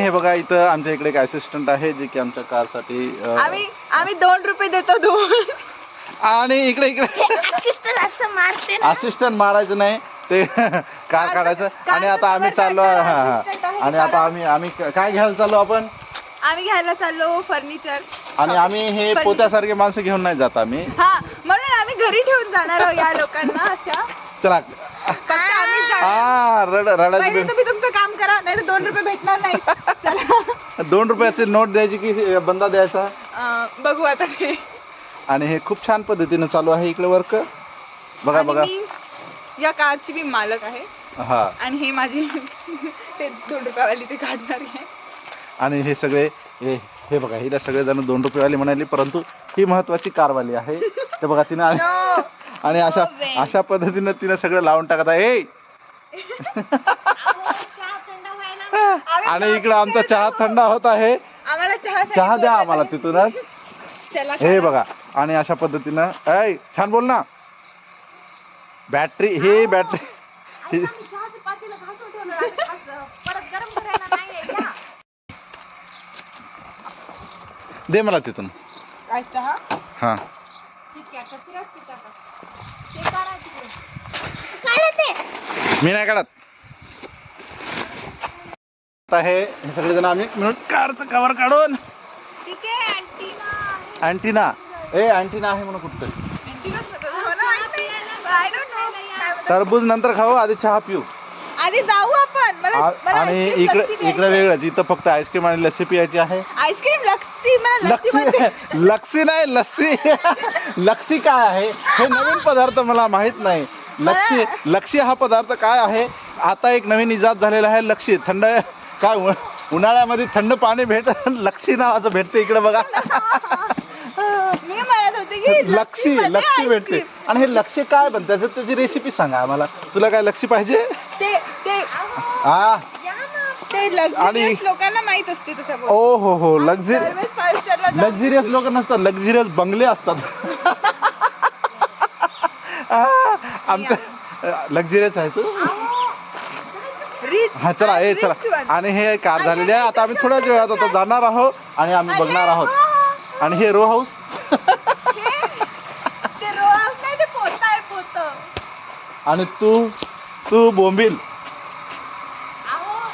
हे बघा इथं आमच्या इकडे एक असिस्टंट आहे जे की आमच्या कारसाठी अं, आम्ही आम्ही दोन रुपये देतो दोन. आणि इकडे इकडे. सिस्टर असं मारते ना. असिस्टंट मारायचं नाही ते कार काढायचं. आणि आता आम्ही चाललो हा हा. आणि आता आम्ही आम्ही काय घ्यायला चाललो आपण? आम्ही घ्यायला चाललो फर्निचर. आणि आम्ही हे पोत्यासारखे माणसं घेऊन नाही जात आम्ही. हा म्हणून आम्ही घरी ठेवून जाणार आहोत या लोकांना अशा. चला. फक्त आम्हीच जाणार. हा रड पहिले रडायचं तुम्ही तुमचं काम करा नाही तर दोन रुपये भेटणार नाही. चला. दोन रुपयाची नोट द्यायची की बंदा द्यायचा? अं, बघू आता ते. आणि हे खूप छान पद्धतीनं चालू आहे इकडे वर्क बघा आणि बघा. मी या कारची मी मालक आहे. हा. आणि हे माझी ते दोन रुपयावाली ते काढणारी आहे. आणि हे सगळे हे हे बघा हिला सगळेजण दोन रुपयेवाली म्हणाली परंतु ही महत्वाची कारवाली आहे. ते बघा तिनं No. आणि अशा way. अशा पद्धतीनं तिनं सगळं लावून टाकत आहे. आणि इकडं आमचा चहा. थंड होत आहे. चहा चहा द्या आम्हाला तिथूनच. हे. बघा आणि अशा पद्धतीनं ऐ छान बोल ना. बॅटरी हे बॅटरी. दे मला तिथून. हा. मी नाही काढत आता हे सगळेजण आम्ही मिळून कारचं कवर काढून आहे अँटीना आहे. अँटीना ए अँटीना आहे म्हणून कुठं अँटीनाच म्हणतात. मला माहीत नाही. I don't know. काय म्हणतात. टरबूज नंतर खाऊ आधी चहा पिऊ आधी जाऊ आपण. मला आ- मला आणि इकडे लस्सी प्यायची इकडे आहे. वेगळंच. इथं फक्त आईस्क्रीम आणि लस्सी पियायची आहे. आईस्क्रीम लस्सी? मला लस्सी म्हणते. लक्सी लक्सी नाही लस्सी. लक्सी काय आहे? हे नवीन पदार्थ मला माहीत नाही. लक्सी लक्सी हा पदार्थ काय आहे? आता एक नवीन इजाद झालेला आहे. लक्सी थंड काय उ- उन्हाळ्यामध्ये थंड पाणी भेट लक्सी नावाचं भेटते इकडे बघा. मी म्हणत होते की लक्सी मध्ये लक्सी भेटते. आणि हे लक्सी काय बनतं? त्याचं त्याची रेसिपी सांगा आम्हाला. तुला काय लक्सी पाहिजे? ते ते हा या. ते आणि- लक्झरियस लोकांना माहीत असते तुझ्या गोष्टी. ओ हो हो लक्झरी फाईव्ह स्टारला. लक्झरियस लोक नसतात लक्झरियस बंगले असतात आमचं लक्झरियस आहे तू Rich हा चला and ए rich चला one. आणि हे कार आणि झालेले आहे आता आम्ही थोड्याच वेळात आता जाणार आहोत आणि आम्ही आणि बघणार आहोत हो, आणि हे रो हाऊस हे- ते नाही ते पोतं आहे पोतं. आणि तू तू बोंबील.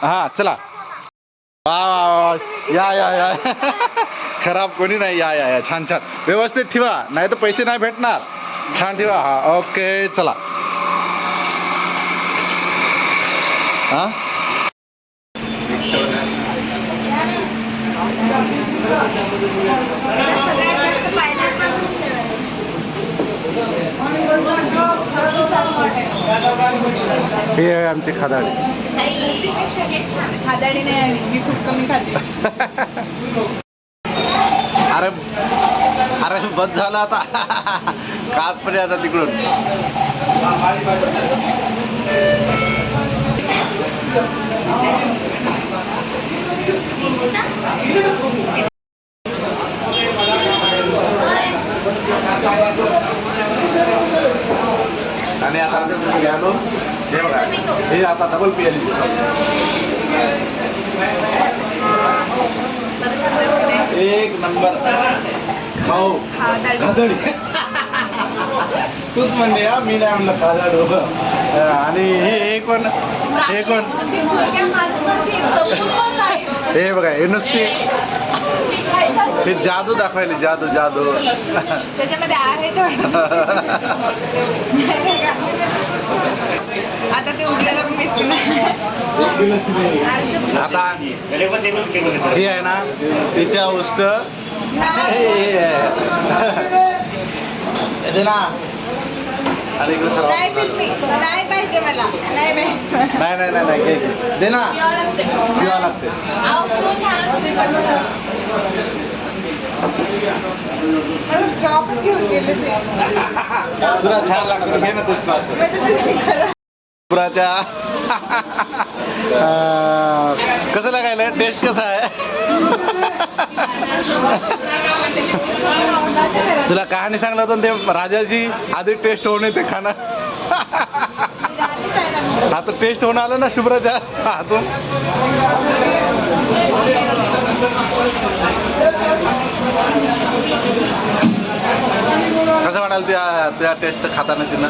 हा चला. वा वा वा या या या. खराब कोणी नाही. या या या. छान छान. व्यवस्थित ठेवा. नाही तर पैसे नाही भेटणार. छान ठेवा. हा ओके चला. हा? हे आहे आमचे खादाडे. नाही. मी खूप कमी खाते. अरे अरे बस झालं आता. कात पण आता तिकडून. आणि आता आलो हे बघा. हे आता डबल पियाली एक नंबर. खाऊ. खादडी तूच म्हणले हा मी नाही म्हणलं खादाड आणि हे कोण? हे कोण. हे बघा हे नुसते हे जादू दाखवायले जादू जादू. त्याच्यामध्ये आहे आता ते उरलेलं आता हे आहे ना तिच्या उष्ट. हे ना. आणि इकडे सर्व नाही पाहिजे मला. नाही. नाही नाही नाही. दे ना. लागते. तुला छान लागतं घे ना म्हणजे. पुराच्या. कसं लागायला टेस्ट कसा आहे? तुला कहाणी सांगलं होतं ते राजाची आधी टेस्ट होणे ते खाणं. आता टेस्ट होऊन आलं ना शुभ्राच्या हातून. कसं वाटायला त्या त्या टेस्टचं खाताना तिनं?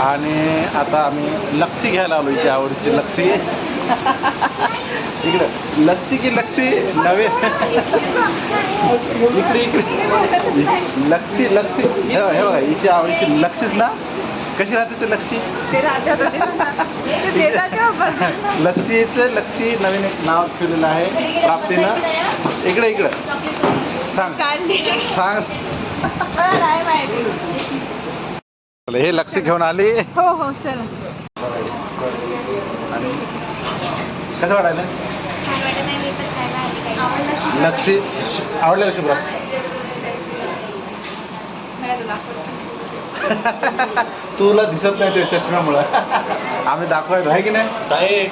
आणि आता आम्ही लक्षी घ्यायला आलो इथे आवडीची लक्षी इकडे. लस्सी की लक्सी नवे. इकडे इकडे. लक्सी लक्सी हे बघा हे हिची आवडीची लक्सीच ना? कशी राहते ते तेव्हा बघ. लस्सीचं लक्सी नवीन एक नाव ठेवलेलं आहे प्राप्तीनं. इकडे इकडं. सांग. सांग. हे लक्सी घेऊन आली. हो हो चला. आणि कसं वाटायला? लक्षी आवडलं का शुभ्रा? तुला दिसत नाही ते चष्म्यामुळं. आम्ही दाखवायचो आहे की नाही?